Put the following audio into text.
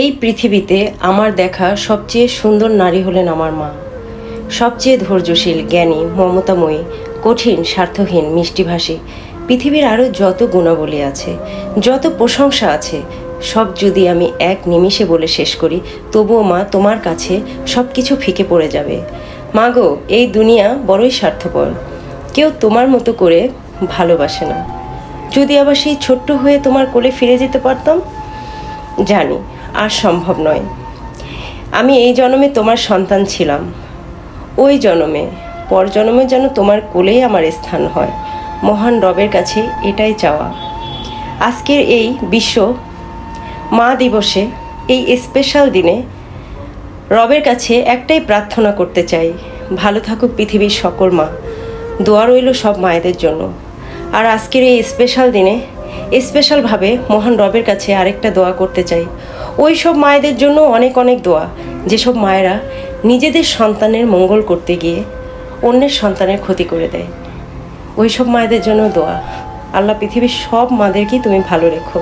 এই পৃথিবীতে আমার দেখা সবচেয়ে সুন্দর নারী হলেন আমার মা। সবচেয়ে ধৈর্যশীল, জ্ঞানী, মমতাময়ী, কঠিন, স্বার্থহীন, মিষ্টিভাষী। পৃথিবীর আরও যত গুণাবলী আছে, যত প্রশংসা আছে, সব যদি আমি এক নিমিষে বলে শেষ করি, তবুও মা তোমার কাছে সব কিছু ফিকে পড়ে যাবে। মা গো, এই দুনিয়া বড়ই স্বার্থপর। কেউ তোমার মতো করে ভালোবাসে না। যদি আবার সেই ছোট্ট হয়ে তোমার কোলে ফিরে যেতে পারতাম? জানি আর সম্ভব নয়। আমি এই জন্মে তোমার সন্তান ছিলাম। ওই জন্মে, পর জন্মে যেন তোমার কোলেই আমার স্থান হয়। মহান রবের কাছে এটাই চাওয়া। আজকের এই বিশ্ব মা দিবসে, এই স্পেশাল দিনে রবের কাছে একটাই প্রার্থনা করতে চাই। ভালো থাকুক পৃথিবীর সকল মা। দোয়া রইল সব মায়েদের জন্য। আর আজকের এই স্পেশাল দিনে স্পেশালভাবে মহান রবের কাছে আরেকটা দোয়া করতে চাই। ওই সব মায়েদের জন্য অনেক অনেক দোয়া। যেসব মায়েরা নিজেদের সন্তানের মঙ্গল করতে গিয়ে অন্যের সন্তানের ক্ষতি করে দেয়। ওই সব মায়েদের জন্য দোয়া। আল্লাহ পৃথিবীর সব মাদেরকেই তুমি ভালো রেখো।